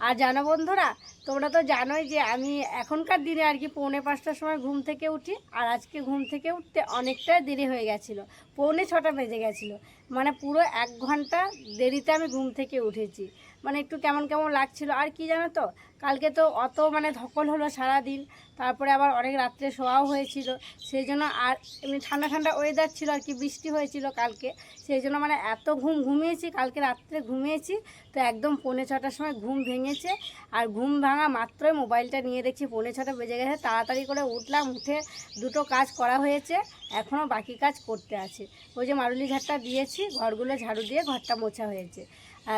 আর জানো বন্ধুরা, তোমরা তো জানোই যে আমি এখনকার দিনে আর কি পৌনে পাঁচটার সময় ঘুম থেকে উঠি, আর আজকে ঘুম থেকে উঠতে অনেকটা দেরি হয়ে গেছিল, পৌনে ছটা বেজে গেছিল। মানে পুরো এক ঘণ্টা দেরিতে আমি ঘুম থেকে উঠেছি। মানে একটু কেমন কেমন লাগছিল। আর কি জানো তো, কালকে তো অত মানে ধকল হলো সারা দিন তারপরে আবার অনেক রাত্রে শোয়াও হয়েছিল। সেই জন্য আর এমনি ঠান্ডা ঠান্ডা ওয়েদার ছিল, আর কি বৃষ্টি হয়েছিল কালকে। সেই জন্য মানে এত ঘুম ঘুমিয়েছি, কালকে রাত্রে ঘুমিয়েছি, তো একদম পৌনে ছটার সময় ঘুম ভেঙেছে। আর ঘুম ভাঙা মাত্রই মোবাইলটা নিয়ে দেখছি, পৌনে ছটা বেজে গেছে। তাড়াতাড়ি করে উঠলাম, উঠে দুটো কাজ করা হয়েছে এখনও বাকি কাজ করতে আছে। ওই যে মারুলি ঘাটটা দিয়েছি, ঘরগুলো ঝাড়ু দিয়ে ঘরটা মোছা হয়েছে।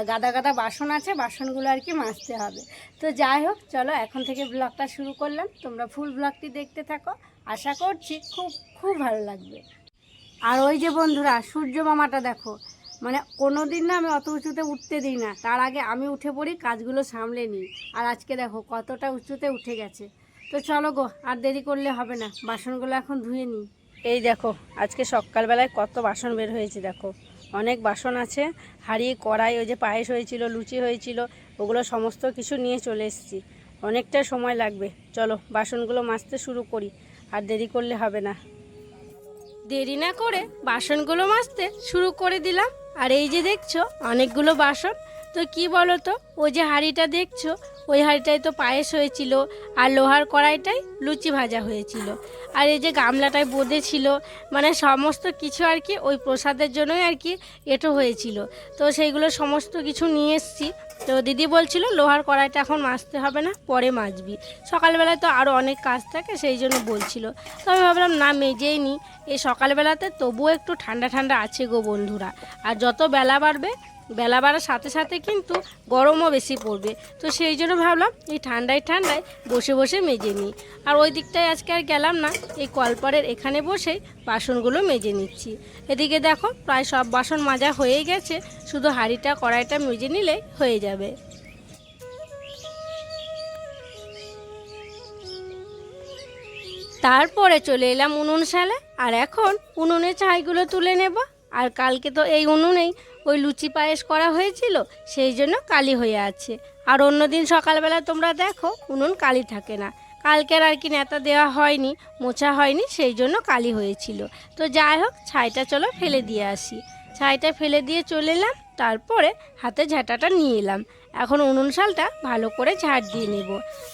গাদা গাদা বাসন আছে, বাসনগুলো আর কি মাজতে হবে। তো যাই হোক, চলো এখন থেকে ব্লগটা শুরু করলাম। তোমরা ফুল ব্লগটি দেখতে থাকো। আশা করছি খুব খুব ভালো লাগবে। আর ওই যে বন্ধুরা, সূর্য মামাটা দেখো মানে কোনো দিন না আমি অত উঁচুতে উঠতে দিই না। তার আগে আমি উঠে পড়ি, কাজগুলো সামলে নিই। আর আজকে দেখো, কতটা উঁচুতে উঠে গেছে। তো চলো গো, আর দেরি করলে হবে না। বাসনগুলো এখন ধুয়ে নিই। এই দেখো, আজকে সকালবেলায় কত বাসন বের হয়েছে দেখো। অনেক বাসন আছে, হাঁড়ি, কড়াই, ওই যে পায়েস হয়েছিল, লুচি হয়েছিল, ওগুলো সমস্ত কিছু নিয়ে চলে এসেছি। অনেকটা সময় লাগবে। চলো, বাসনগুলো মাজতে শুরু করি। আর দেরি করলে হবে না। দেরি না করে বাসনগুলো মাজতে শুরু করে দিলাম। আর এই যে দেখছ, অনেকগুলো বাসন। তো কি বলো তো, ওই যে হাঁড়িটা দেখছ ওই হাঁড়িটায় তো পায়েস হয়েছিল, আর লোহার কড়াইটায় লুচি ভাজা হয়েছিল। আর এই যে গামলাটায় বোঁদে ছিল মানে সমস্ত কিছু আর কি ওই প্রসাদের জন্যই আর কি এটো হয়েছিল। তো সেইগুলো সমস্ত কিছু নিয়ে এসছি। তো দিদি বলছিল, লোহার কড়াইটা এখন মাজতে হবে না, পরে মাজবি। সকালবেলায় তো আরও অনেক কাজ থাকে, সেই জন্য বলছিল। তো আমি ভাবলাম, না, মেজেই নিই এই সকালবেলাতে তবুও একটু ঠান্ডা ঠান্ডা আছে গো বন্ধুরা। আর যত বেলা বাড়বে বেলা বাড়ার সাথে সাথে কিন্তু গরমও বেশি পড়বে। তো সেই জন্য ভাবলাম এই ঠান্ডায় ঠান্ডায় বসে বসে মেজে নিই। আর ওই দিকটায় আজকে আর গেলাম না, এই কলপাড়ের এখানে বসেই বাসনগুলো মেজে নিচ্ছি। এদিকে দেখো প্রায় সব বাসন মাজা হয়ে গেছে, শুধু হাঁড়িটা, কড়াইটা মেজে নিলে হয়ে যাবে। তারপরে চলে এলাম উনুন সালে আর এখন উনুনে ছাইগুলো তুলে নেব। আর কালকে তো এই উনুনেই ওই লুচি পায়েস করা হয়েছিল, সেই জন্য কালি হয়ে আছে। আর অন্যদিন সকালবেলা তোমরা দেখো, উনুন কালি থাকে না। কালকের আর কি নেতা দেওয়া হয়নি, মোছা হয়নি, সেই জন্য কালি হয়েছিল। তো যাই হোক, ছাইটা চলো ফেলে দিয়ে আসি। ছাইটা ফেলে দিয়ে চলে এলাম, তারপরে হাতে ঝাঁটাটা নিয়ে এলাম। এখন উনুন শালটা ভালো করে ঝাড় দিয়ে নেব।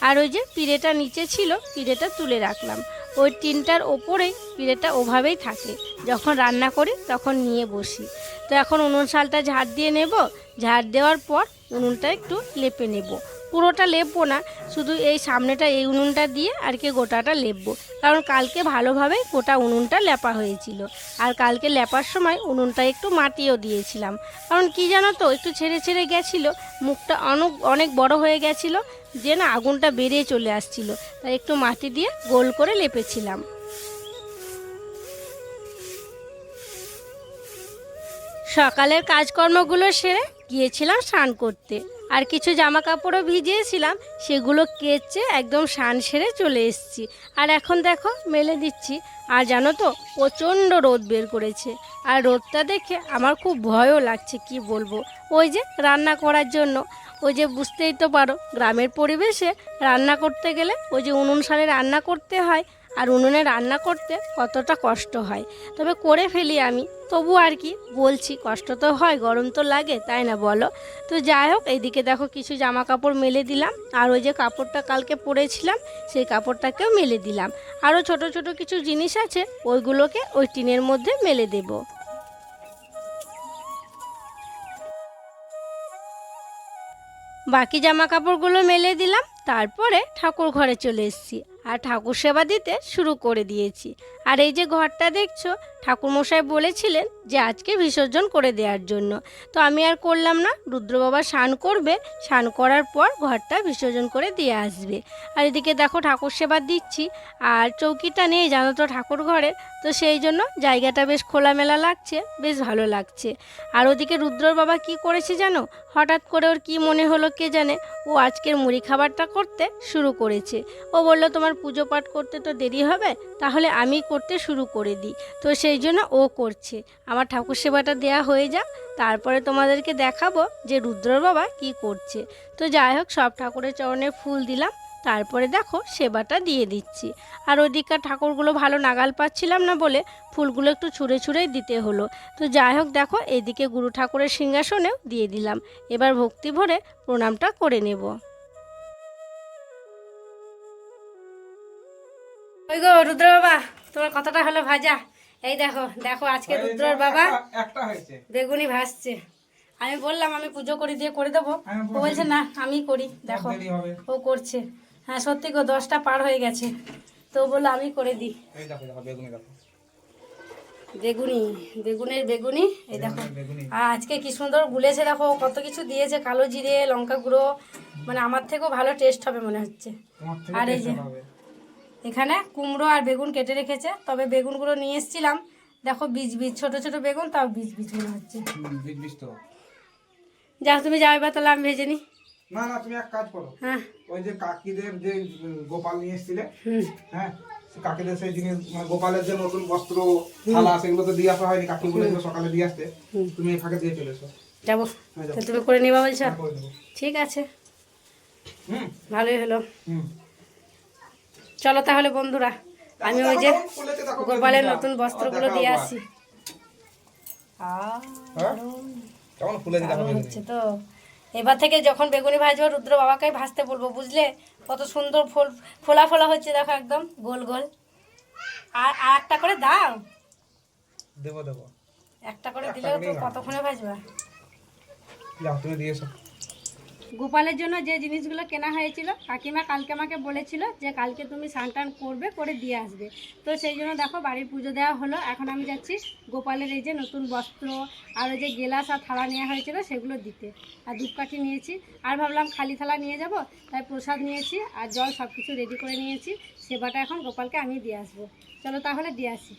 আর ওই যে পিড়েটা নিচে ছিল, পিড়েটা তুলে রাখলাম। ওই টিনটার ওপরে পিড়েটা ওভাবেই থাকে। যখন রান্না করি তখন নিয়ে বসি। তো এখন উনুন শালটা ঝাড় দিয়ে নেব। ঝাড় দেওয়ার পর উনুনটা একটু লেপে নেব। পুরোটা লেপবো না, শুধু এই সামনেটা এই উনুনটা দিয়ে আর কি গোটাটা লেপবো। কারণ কালকে ভালোভাবে গোটা উনুনটা লেপা হয়েছিল। আর কালকে লেপার সময় উনুনটা একটু মাটিও দিয়েছিলাম। কারণ কি জানো তো, একটু ছেড়ে ছেড়ে গেছিল, মুখটা অনেক অনেক বড় হয়ে গেছিল, যে না আগুনটা বেরিয়ে চলে আসছিল। তাই একটু মাটি দিয়ে গোল করে লেপেছিলাম। সকালের কাজকর্মগুলো সেরে গিয়েছিলাম স্নান করতে। আর কিছু জামা কাপড়ও ভিজিয়েছিলাম, সেগুলো কেচে একদম স্নান সেরে চলে এসেছি। আর এখন দেখো, মেলে দিচ্ছি। আর জানো তো, প্রচণ্ড রোদ বের করেছে। আর রোদটা দেখে আমার খুব ভয়ও লাগছে, কি বলব? ওই যে রান্না করার জন্য, ওই যে বুঝতেই তো পারো, গ্রামের পরিবেশে রান্না করতে গেলে ওই যে উনুন সালে রান্না করতে হয় আর উনুনে রান্না করতে কতটা কষ্ট হয়। তবে করে ফেলি আমি। তবু আর কি বলছি, কষ্ট তো হয়, গরম তো লাগে, তাই না বলো? তো যাই হোক, এইদিকে দেখো কিছু জামা কাপড় মেলে দিলাম। আর ওই যে কাপড়টা কালকে পরেছিলাম, সেই কাপড়টাকেও মেলে দিলাম। আরও ছোট ছোট কিছু জিনিস আছে, ওইগুলোকে ওই টিনের মধ্যে মেলে দেবো। বাকি জামা কাপড়গুলো মেলে দিলাম, তারপরে ঠাকুর ঘরে চলে এসেছি। আর ঠাকুর সেবা দিতে শুরু করে দিয়েছি। আর এই যে ঘরটা দেখছ, ঠাকুরমশাই বলেছিলেন যে আজকে বিসর্জন করে দেওয়ার জন্য। তো আমি আর করলাম না রুদ্র বাবা স্নান করবে, স্নান করার পর ঘরটা বিসর্জন করে দিয়ে আসবে। আর এদিকে দেখো ঠাকুর সেবা দিচ্ছি, আর চৌকিটা নেই, জানো তো ঠাকুর ঘরে তো সেই জন্য জায়গাটা বেশ খোলামেলা লাগছে, বেশ ভালো লাগছে। আর ওদিকে রুদ্রর বাবা কি করেছে জানো? হঠাৎ করে ওর কি মনে হলো কে জানে? ও আজকের মুড়ি খাবারটা করতে শুরু করেছে। ও বলল, তোমার পুজো পাঠ করতে তো দেরি হবে, তাহলে আমি করতে শুরু করে দিই। তো সেই জন্য ও করছে। আমার ঠাকুর সেবাটা দেয়া হয়ে যাক, তারপরে তোমাদেরকে দেখাবো যে রুদ্রর বাবা কি করছে। তো যাই হোক, সব ঠাকুরের চরণে ফুল দিলাম, তারপরে দেখো সেবাটা দিয়ে দিচ্ছি। আর ওদিককার ঠাকুরগুলো ভালো নাগাল পাচ্ছিলাম না বলে ফুলগুলো একটু ছুঁড়ে ছুঁড়েই দিতে হলো। তো যাই হোক, দেখো এদিকে গুরু ঠাকুরের সিংহাসনেও দিয়ে দিলাম। এবার ভক্তি ভরে প্রণামটা করে নেব। ওই গো রুদ্র বাবা তোমার কথাটা হলো ভাজা। এই দেখো দেখো আজকে রুদ্রর বাবা বেগুনি ভাসছে আমি বললাম আমি পুজো করি দিয়ে করে দেবো। ও বলছে। না আমি করি দেখো ও করছে। হ্যাঁ সত্যি গো দশটা পার হয়ে গেছে। তো বলল আমি করে দিই। বেগুনি বেগুনের বেগুনি এই দেখো। আর আজকে কি সুন্দর গুলেছে দেখো কত কিছু দিয়েছে কালো জিরে লঙ্কা গুঁড়ো। মানে আমার থেকেও ভালো টেস্ট হবে মনে হচ্ছে। আর এই যে। এখানে কুমড়ো আর বেগুন কেটে রেখেছে তবে বেগুনগুলো নিয়ে এসেছিলাম। দেখো বীজ বীজ ছোট ছোট বেগুন তাও বীজ বীজ মনে হচ্ছে। হুম, বিজ বিজ তো। যা তুমি যাবে বা তাহলে আমি ভেজে নিই না না তুমি এক কাজ করো। হ্যাঁ। ওই যে কাকিদের যে গোপাল নিয়ে এসেছিলে হ্যাঁ কাকিদের সেই জিনিস মানে গোপালের যে নতুন বস্ত্র থালা সেগুলো তো দিয়ে আসা হয়নি কাকি বলেছিল সকালে দিয়ে আসতে। তুমি এই ফাঁকে দিয়ে চলে এসো। যাব। হ্যাঁ, যাও। তুমি করে নিবা বলছো? হ্যাঁ। ঠিক আছে। হুম। ভালোই হলো। হুম। চলো তাহলে বন্ধুরা আমি ওই যে গোপালের নতুন বস্ত্রগুলো দিয়ে আসি। হ্যাঁ? হচ্ছে তো। এবার থেকে যখন বেগুনি ভাজবো রুদ্র বাবাকে ভাজতে বলব বুঝলে? কত সুন্দর ফুল ফোলা ফোলা হচ্ছে দেখো একদম গোল গোল। আর আর একটা করে দাও। দেবো দেবো। একটা করে দিলেও তো কতক্ষণে ভাজবা? তুমি দিয়ে এসো। গোপালের জন্য যে জিনিসগুলো কেনা হয়েছিল, কাকিমা কালকে আমাকে বলেছিল যে কালকে তুমি স্নান করবে, করে দিয়ে আসবে। তো সেই জন্য দেখো বাড়ির পুজো দেওয়া হলো। এখন আমি যাচ্ছি গোপালের এই যে নতুন বস্ত্র আর ওই যে গেলাস আর থালা নেওয়া হয়েছিল সেগুলো দিতে। আর ধূপকাঠি নিয়েছি। আর ভাবলাম খালি থালা নিয়ে যাব, তাই প্রসাদ নিয়েছি আর জল সব কিছু রেডি করে নিয়েছি। সেবাটা এখন গোপালকে আমি দিয়ে আসব। চলো তাহলে দিয়ে আসি।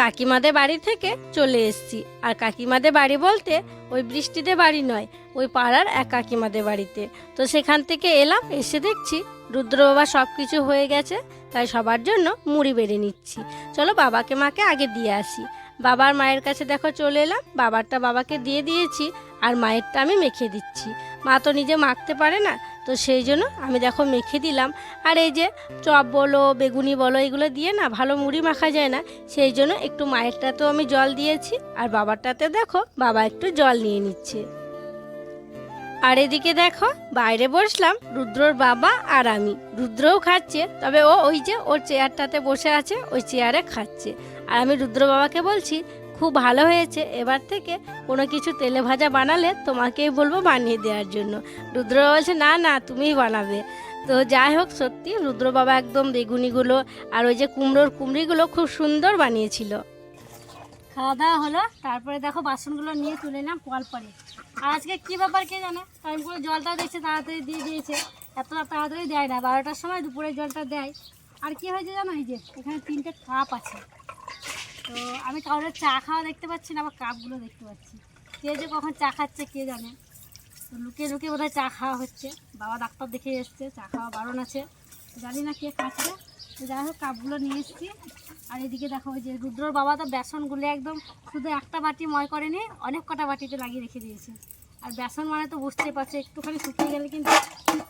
কাকিমাদের বাড়ি থেকে চলে এসেছি। আর কাকিমাদের বাড়ি বলতে ওই বৃষ্টিতে বাড়ি নয়, ওই পাড়ার এক কাকিমাদের বাড়িতে। তো সেখান থেকে এলাম, এসে দেখছি রুদ্র বাবা সব কিছু হয়ে গেছে, তাই সবার জন্য মুড়ি বেড়ে নিচ্ছি। চলো বাবাকে মাকে আগে দিয়ে আসি। বাবার মায়ের কাছে দেখো চলে এলাম, বাবারটা বাবাকে দিয়ে দিয়েছি, আর মায়েরটা আমি মেখে দিচ্ছি। মা তো নিজে মাখতে পারে না তো সেই জন্য আমি দেখো মেখে দিলাম। আর এই যে চপ বলো, বেগুনি বলো, এগুলো দিয়ে না ভালো মুড়ি মাখা যায় না। সেই জন্য একটু মায়েরটাতেও আমি জল দিয়েছি। আর বাবারটাতে দেখো বাবা একটু জল নিয়ে নিচ্ছে। আর এদিকে দেখো বাইরে বসলাম রুদ্রর বাবা আর আমি। রুদ্রও খাচ্ছে, তবে ও ওই যে ওর চেয়ারটাতে বসে আছে, ওই চেয়ারে খাচ্ছে। আর আমি রুদ্র বাবাকে বলছি খুব ভালো হয়েছে। এবার থেকে কোনো কিছু তেলে ভাজা বানালে তোমাকেই বলব বানিয়ে দেওয়ার জন্য। রুদ্র বলছে, না না, তুমিই বানাবে। তো যাই হোক, সত্যি রুদ্র বাবা একদম বেগুনিগুলো আর ওই যে কুমড়োর কুমড়িগুলো খুব সুন্দর বানিয়েছিল। খাওয়া দাওয়া হলো, তারপরে দেখো বাসনগুলো নিয়ে তুলে নিলাম কল পরে। আর আজকে কী ব্যাপার কে জানে? টাইম করে জলটা দিচ্ছে তাড়াতাড়ি দিয়ে দিয়েছে। এত তাড়াতাড়ি দেয় না, বারোটার সময় দুপুরে জলটা দেয়। আর কি হয়েছে জানো এই যে, এখানে তিনটে কাপ আছে। তো আমি কারোর চা খাওয়া দেখতে পাচ্ছি না, আবার কাপগুলো দেখতে পাচ্ছি। কে যে কখন চা খাচ্ছে কে জানে। তো লুকিয়ে লুকিয়ে বোধহয় চা খাওয়া হচ্ছে। বাবা ডাক্তার দেখে এসছে, চা খাওয়া বারণ আছে। জানি না কে খাচ্ছে। তো যাই হোক, কাপগুলো নিয়ে এসেছি। আর এদিকে দেখো যে রুদ্রর বাবা তো বেসন গুলে একদম শুধু একটা বাটি ময় করেনি, অনেক কটা বাটিতে লাগিয়ে রেখে দিয়েছে। আর বেসন মানে তো বুঝতেই পারছে, একটুখানি শুকিয়ে গেলে কিন্তু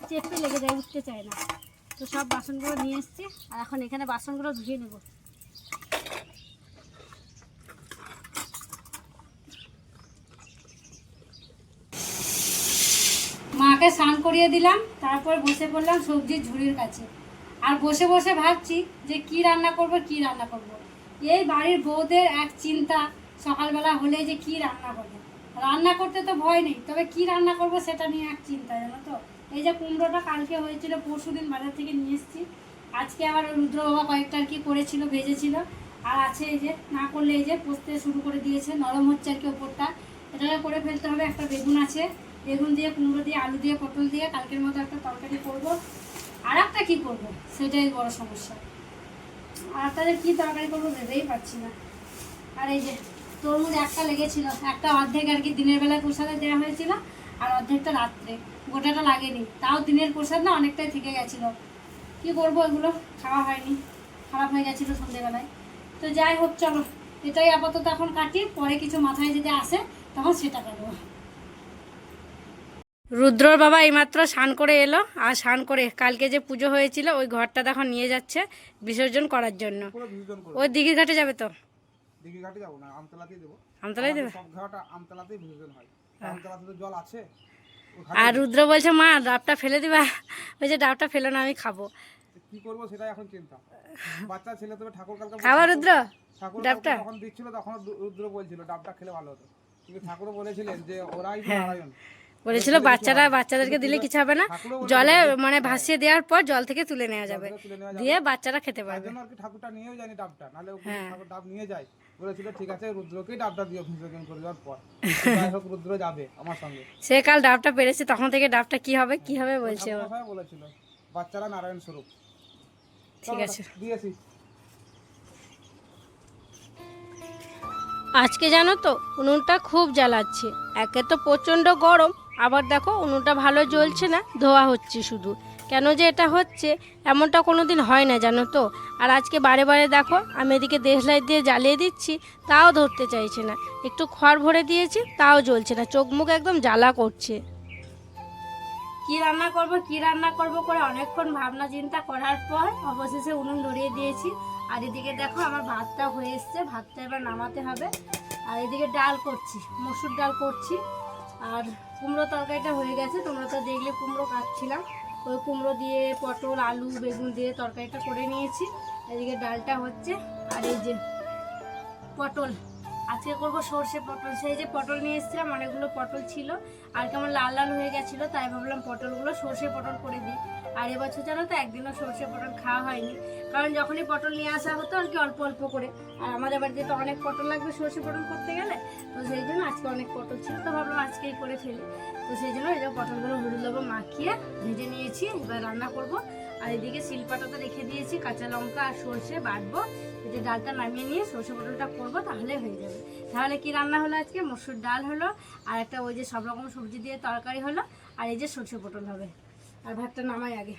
চেপে লেগে যায়, উঠতে চায় না। তো সব বাসনগুলো নিয়ে এসেছি। আর এখন এখানে বাসনগুলো ধুয়ে নেব। মাকে স্নান করিয়ে দিলাম, তারপর বসে পড়লাম সবজির ঝুড়ির কাছে। আর বসে বসে ভাবছি যে কি রান্না করব, কি রান্না করব। এই বাড়ির বউদের এক চিন্তা, সকালবেলা হলে যে কি রান্না করব রান্না করতে তো ভয় নেই, তবে কি রান্না করব সেটা নিয়ে এক চিন্তা, জানো তো? এই যে কুমড়োটা কালকে হয়েছিল পরশু দিন বাজার থেকে নিয়ে এসেছি। আজকে আবার রুদ্র বাবা কয়েকটা আর কি করেছিল, ভেজেছিল। আর আছে এই যে, না করলে এই যে পোস্তে শুরু করে দিয়েছে, নরম হচ্ছে আর কি ওপরটা। এটাকে করে ফেলতে হবে, একটা বেগুন আছে। বেগুন দিয়ে, কুমড়ো দিয়ে, আলু দিয়ে, পটল দিয়ে কালকের মতো একটা তরকারি করব। আর একটা কী করব? সেটাই বড় সমস্যা। আর যে কী তরকারি করব ভেবেই পাচ্ছি না। আর এই যে তরমুজ একটা লেগেছিল, একটা অর্ধেক আর কি দিনের বেলায় প্রসাদে দেওয়া হয়েছিল, আর অর্ধেকটা রাত্রে। গোটাটা লাগেনি। তাও দিনের প্রসাদ না, অনেকটাই থেকে গেছিল। কি করব এগুলো? খাওয়া হয়নি। খারাপ হয়ে গেছিল সন্ধেবেলায়। তো যাই হোক, চলো। এটাই আপাতত এখন কাটি। পরে কিছু মাথায় যদি আসে, তখন সেটা কাটবো রুদ্রর বাবা এইমাত্র স্নান করে এলো আর স্নান করে কালকে যে পুজো হয়েছিল ওই ঘরটা দেখো নিয়ে যাচ্ছে বিসর্জন করার জন্য। ওই দিঘির ঘাটে যাবে তো? দিঘি ঘাটে যাব না আমতলাতেই দেবো। আমতলায় দেবে? সব ঘাট আমতলাতেই বিসর্জন হয়। আমতলাতে তো জল আছে। আর রুদ্র বলছে মা ডাবটা ফেলে দিবা। ওই যে ডাবটা ফেলো না আমি খাব। কি করব সেটাই এখন চিন্তা। বাচ্চা ছেলে তবে ঠাকুর কালকে রুদ্র? ঠাকুর ডাবটা? যখন দিচ্ছিল তখন রুদ্র বলছিল ডাবটা খেলে ভালো হতো। কিন্তু ঠাকুরও বলেছিলেন যে ওরাই হ্যাঁ। নারায়ণ। বলেছিল বাচ্চারা বাচ্চাদেরকে দিলে কিছু হবে না। জলে মানে ভাসিয়ে দেওয়ার পর জল থেকে তুলে নেওয়া যাবে। দিয়ে বাচ্চারা খেতে পারবে। ঠাকুরটা নিয়েও ডাবটা। নাহলে হ্যাঁ। ডাব নিয়ে যায়। বলেছিল ঠিক আছে রুদ্রকেই ডাবটা দিও বিসর্জন করে দেওয়ার পর। যাই হোক রুদ্র যাবে আমার সঙ্গে। সে কাল ডাবটা পেরেছে তখন থেকে ডাবটা কি হবে কি হবে বলছে ও। বলেছিল বাচ্চারা নারায়ণ স্বরূপ। ঠিক আছে। দিয়েছি। আজকে জানো তো উনুনটা খুব জ্বালাচ্ছে। একে তো প্রচণ্ড গরম আবার দেখো, উনুনটা ভালো জ্বলছে না, ধোয়া হচ্ছে শুধু। কেন যে এটা হচ্ছে, এমনটা কোনো দিন হয় না, জানো তো? আর আজকে বারে বারে দেখো, আমি এদিকে দেশলাই দিয়ে জ্বালিয়ে দিচ্ছি, তাও ধরতে চাইছে না। একটু খড় ভরে দিয়েছি, তাও জ্বলছে না, চোখ মুখ একদম জ্বালা করছে। কি রান্না করব, কি রান্না করব করে অনেকক্ষণ ভাবনা চিন্তা করার পর অবশেষে উনুন ধরিয়ে দিয়েছি। আর এদিকে দেখো, আমার ভাতটা হয়ে এসছে, ভাতটা এবার নামাতে হবে। আর এদিকে ডাল করছি, মসুর ডাল করছি। আর কুমড়ো তরকারিটা হয়ে গেছে, তোমরা তো দেখলে কুমড়ো কাটছিলাম। ওই কুমড়ো দিয়ে পটল, আলু, বেগুন দিয়ে তরকারিটা করে নিয়েছি। এদিকে ডালটা হচ্ছে, আর এই যে পটল, আজকে করব সর্ষে পটল। সেই যে পটল নিয়ে এসেছিলাম, অনেকগুলো পটল ছিল, আর কেমন লাল লাল হয়ে গেছিল, তাই ভাবলাম পটলগুলো সর্ষে পটল করে দিই। আর এবছর জানো তো একদিনও সর্ষে পটল খাওয়া হয়নি। কারণ যখনই পটল নিয়ে আসা হতো আর কি অল্প অল্প করে। আর আমাদের বাড়িতে তো অনেক পটল লাগবে সর্ষে পটল করতে গেলে। তো সেই জন্য আজকে অনেক পটল ছিল তো ভাবলাম আজকেই করে ফেলি। তো সেই জন্য এই যে পটলগুলো হলুদ লবণ মাখিয়ে ভেজে নিয়েছি, এবার রান্না করব। আর এদিকে শিলপাটাতে রেখে দিয়েছি কাঁচা লঙ্কা আর সর্ষে বাটবো। যে ডালটা নামিয়ে নিয়ে সর্ষে পটলটা করব তাহলে হয়ে যাবে। তাহলে কি রান্না হলো আজকে? মসুর ডাল হলো। আর একটা ওই যে সব রকম সবজি দিয়ে তরকারি হলো। আর এই যে সর্ষে পটল হবে। আর ভাতটা নামাই আগে।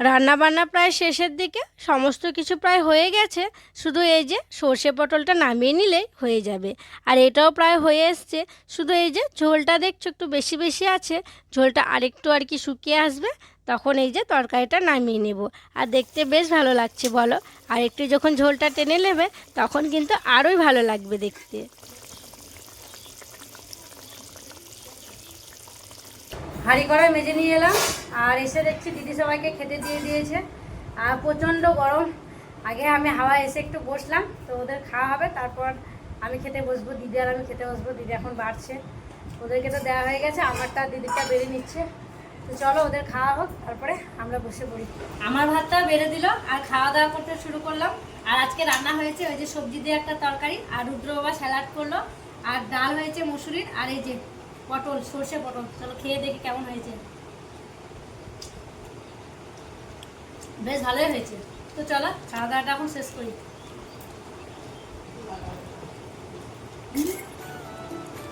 রান্না বান্না প্রায় শেষের দিকে, সমস্ত কিছু প্রায় হয়ে গেছে, শুধু এই যে সর্ষে পটলটা নামিয়ে নিলেই হয়ে যাবে। আর এটাও প্রায় হয়ে এসছে, শুধু এই যে ঝোলটা দেখছ একটু বেশি বেশি আছে, ঝোলটা আরেকটু আর কি শুকিয়ে আসবে, তখন এই যে তরকারিটা নামিয়ে নেব। আর দেখতে বেশ ভালো লাগছে বলো, আর একটু যখন ঝোলটা টেনে নেবে, তখন কিন্তু আরোই ভালো লাগবে দেখতে। হাঁড়ি কড়াই মেজে নিয়ে এলাম, আর এসে দেখছি দিদি সবাইকে খেতে দিয়ে দিয়েছে। আর প্রচণ্ড গরম। আগে আমি হাওয়া এসে একটু বসলাম, তো ওদের খাওয়া হবে, তারপর আমি খেতে বসবো, দিদি আর আমি খেতে বসবো, দিদি এখন বাড়ছে। ওদেরকে তো দেওয়া হয়ে গেছে, আমারটা দিদিটা বেড়ে নিচ্ছে। তো চলো ওদের খাওয়া হোক, তারপরে আমরা বসে পড়ি। আমার ভাতটা বেড়ে দিল, আর খাওয়া দাওয়া করতে শুরু করলাম। আর আজকে রান্না হয়েছে ওই যে সবজি দিয়ে একটা তরকারি, আর রুদ্র বাবা স্যালাড করল, আর ডাল হয়েছে মুসুরির, আর এই যে পটল, সর্ষে পটল। চলো খেয়ে দেখি কেমন হয়েছে। বেশ ভালোই হয়েছে। তো চলো খাওয়া দাওয়াটা এখন শেষ করি।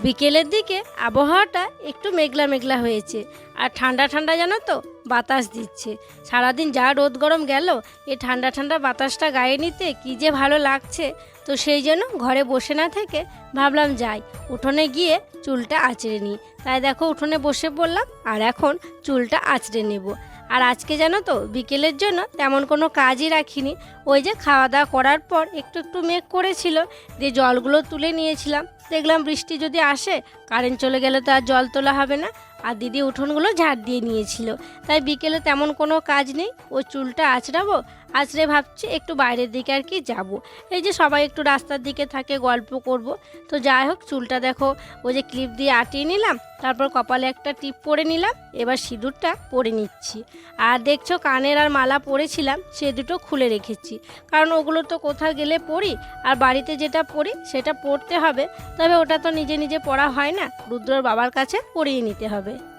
বিকেলের দিকে আবহাওয়াটা একটু মেঘলা মেঘলা হয়েছে, আর ঠান্ডা ঠান্ডা জানো তো, বাতাস দিচ্ছে। সারাদিন যা রোদ গরম গেল এই ঠান্ডা ঠান্ডা বাতাসটা গায়ে নিতে কী যে ভালো লাগছে তো সেই জন্য ঘরে বসে না থেকে ভাবলাম যাই। উঠোনে গিয়ে চুলটা আঁচড়ে নিই। তাই দেখো উঠোনে বসে পড়লাম আর এখন চুলটা আঁচড়ে নেব। আর আজকে জানো তো, বিকেলের জন্য তেমন কোনো কাজই রাখিনি। ওই যে খাওয়া দাওয়া করার পর একটু একটু মেঘ করেছিল, দিয়ে জলগুলো তুলে নিয়েছিলাম। দেখলাম বৃষ্টি যদি আসে কারেন্ট চলে গেলে তো আর জল তোলা হবে না। আর দিদি উঠোনগুলো ঝাড় দিয়ে নিয়েছিল। তাই বিকেলে তেমন কোনো কাজ নেই। ও চুলটা আঁচড়াবো আজরে ভাবছি একটু বাইরের দিকে আর কি যাব। এই যে সবাই একটু রাস্তার দিকে থাকে, গল্প করব। তো যাই হোক, চুলটা দেখো, ওই যে ক্লিপ দিয়ে আটিয়ে নিলাম, তারপর কপালে একটা টিপ পরে নিলাম, এবার সিঁদুরটা পরে নিচ্ছি। আর দেখছ, কানের আর মালা পরেছিলাম, সে দুটো খুলে রেখেছি। কারণ ওগুলো তো কোথাও গেলে পরি, আর বাড়িতে যেটা পরি, সেটা পরতে হবে। তবে ওটা তো নিজে নিজে পড়া হয় না, রুদ্রর বাবার কাছে পরিয়ে নিতে হবে।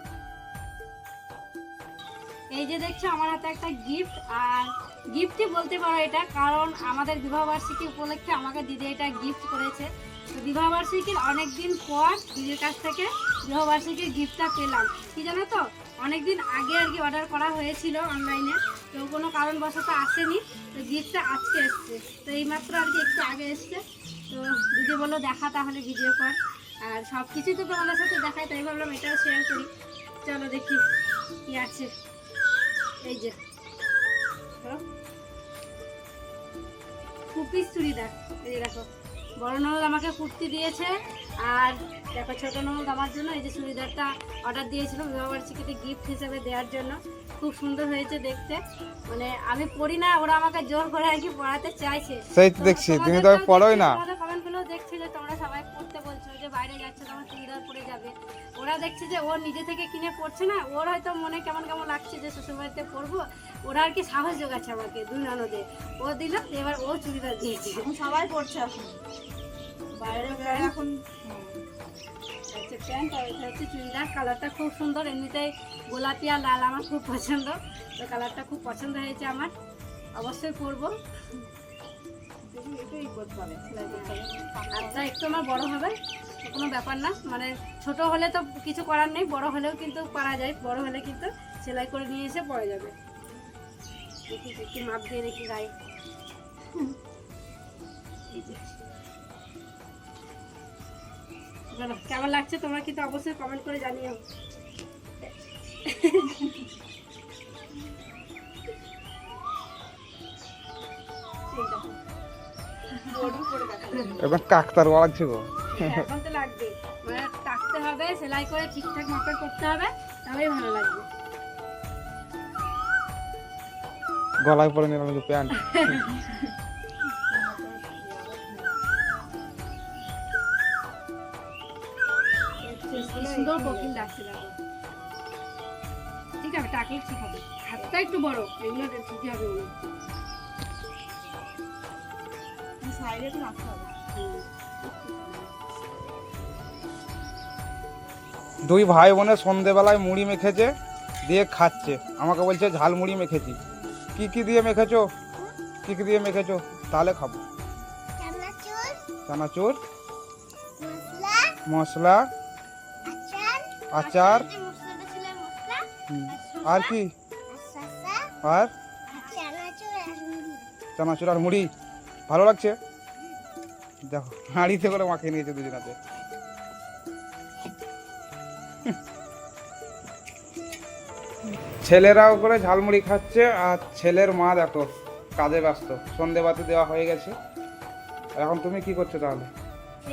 এই যে দেখছ, আমার হাতে একটা গিফট আর গিফটই বলতে পারো এটা, কারণ আমাদের বিবাহবার্ষিকী উপলক্ষে আমাকে দিদি এটা গিফট করেছে। তো বিবাহবার্ষিকীর অনেক দিন পর দিদির কাছ থেকে বিবাহবার্ষিকীর গিফটটা পেলাম। কি জানো তো অনেক দিন আগে আর কি অর্ডার করা হয়েছিল অনলাইনে তো কোনো কারণবশত আসেনি। তো গিফটটা আজকে এসছে। তো এইমাত্র আর কি একটু আগে এসছে। তো দিদি বলল, দেখা তাহলে ভিডিও কর। আর সব কিছুই তো তোমাদের সাথে দেখাই তাই ভাবলাম এটাও শেয়ার করি। চলো দেখি কি আছে। এই যে। কুপিস চুড়িদার এই যে দেখো বড় ননদ আমাকে কুর্তি দিয়েছে আর দেখো ছোট ননদ আমার জন্য এই যে চুড়িদারটা অর্ডার দিয়েছিল বিবাহবার্ষিকীতে গিফট হিসেবে দেওয়ার জন্য। খুব সুন্দর হয়েছে দেখতে। মানে আমি পড়ি না ওরা আমাকে জোর করে আর কি পড়াতে চাইছে। সেই দেখছি তুমি তো পড়োই না। কমেন্টগুলো দেখছি যে তোমরা সবাই বাইরে যাচ্ছে তোমার চুড়িদার পরে যাবে। ওরা দেখছে যে ও নিজে থেকে কিনে পড়ছে না ওর হয়তো মনে কেমন কেমন লাগছে যে শ্বশুরবাড়িতে পরবো ওরা আর কি সাহস যোগাচ্ছে আমাকে দুই ননদে। ও দিল এবার ও চুড়িদার দিয়েছে। সবাই পড়ছে এখন। বাইরে এখন হচ্ছে প্যান্ট আর এটা হচ্ছে চুড়িদার। কালারটা খুব সুন্দর এমনিতেই গোলাপি আর লাল আমার খুব পছন্দ। তো কালারটা খুব পছন্দ হয়েছে আমার। অবশ্যই পরবো। হাতটা একটু আমার বড় হবে। কোনো ব্যাপার না। মানে ছোট হলে তো কিছু করার নেই, বড় হলেও কিন্তু পারা যায়। বড় হলে কিন্তু সেলাই করে নিয়ে এসে পরে যাবে। একটু মাপ দিয়ে রেখে গায়ে। কেমন লাগছে? তোমরা কিন্তু অবশ্যই কমেন্ট করে জানিও। এবার কাকতার লাগছে গো এখন তো লাগবে। মানে টাকতে হবে সেলাই করে ঠিকঠাক মাপে করতে হবে তবেই ভালো লাগবে। গলায় পরে নিলাম প্যান্ট। সুন্দর বকিং ডাকছে ঠিক আছে টাকলে ঠিক হবে। হাতটা একটু বড় এগুলো ঠিক হবে সাইডে তো রাখতে হবে। দুই ভাই বোনের সন্ধেবেলায় মুড়ি মেখেছে দিয়ে খাচ্ছে। আমাকে বলছে ঝাল মুড়ি মেখেছি। কি কি দিয়ে মেখেছো? কি কি দিয়ে মেখেছো? তাহলে খাব। চানাচুর মশলা আচার আর কি? আর চানাচুর আর মুড়ি। ভালো লাগছে? দেখো হাঁড়িতে করে মাখিয়ে নিয়েছে দুজনাতে ছেলেরাও করে ঝালমুড়ি খাচ্ছে আর ছেলের মা দেখো, কাজে ব্যস্ত। সন্ধে বাতি দেওয়া হয়ে গেছে। এখন তুমি কি করছ তাহলে?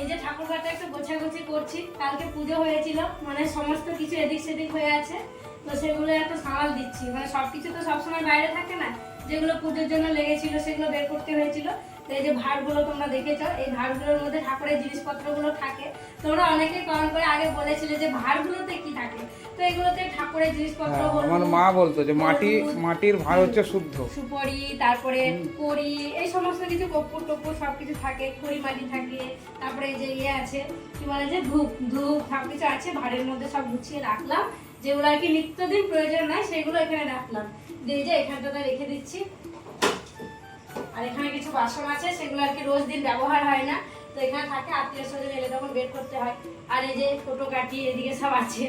এই যে ঠাকুরঘরটা একটু গোছাগুছি করছি। কালকে পুজো হয়েছিল মানে সমস্ত কিছু এদিক সেদিক হয়ে আছে। তো সেগুলো একটা সামাল দিচ্ছি। মানে সবকিছু তো সবসময় বাইরে থাকে না। যেগুলো পুজোর জন্য লেগেছিল, সেগুলো বের করতে হয়েছিল। তো এই যে ভাড়গুলো তোমরা দেখেছ এই ভাড়গুলোর মধ্যে ঠাকুরের জিনিসপত্রগুলো থাকে। তোমরা অনেকেই কমেন্ট করে আগে বলেছিলে যে ভাড়গুলোতে কি থাকে। তো এগুলোতে ঠাকুরের জিনিসপত্র হ্যাঁ, আমার মা বলতো যে মাটি মাটির ভার হচ্ছে শুদ্ধ। সুপরি তারপরে কড়ি এই সমস্ত কিছু কপুর টপুর সব কিছু থাকে খড়ি মাটি থাকে। তারপরে যে ইয়ে আছে কি বলে যে ধূপ ধূপ সব কিছু আছে ভাড়ের মধ্যে সব গুছিয়ে রাখলাম। যেগুলো আর কি নিত্যদিন প্রয়োজন নাই সেগুলো এখানে রাখলাম। দিয়ে যে এখানটাতে রেখে দিচ্ছি। আর এখানে কিছু বাসন আছে, সেগুলো আর কি রোজ দিন ব্যবহার হয় না। তো এখানে থাকে, আত্মীয় স্বজন এলে তখন বের করতে হয়। আর এই যে টোটো কাঠি এদিকে সব আছে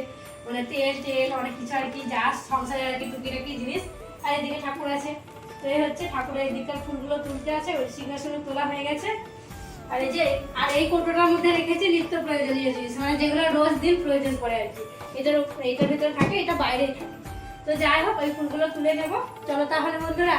মানে তেল টেল, অনেক কিছু আর কি, যা সংসারে আর কি টুকিটাকি জিনিস। আর এদিকে ঠাকুর আছে। তো এই হচ্ছে ঠাকুরের এদিককার ফুলগুলো তুলতে আছে, ওই সিংহাসনে তোলা হয়ে গেছে। আর এই যে, আর এই কৌটোটার মধ্যে রেখেছি নিত্য প্রয়োজনীয় জিনিস মানে যেগুলো রোজ দিন প্রয়োজন পড়ে আর কি। এটার এইটার ভিতরে থাকে, এটা বাইরে তো যাই হোক, ওই ফুলগুলো তুলে নেব। চলো তাহলে বন্ধুরা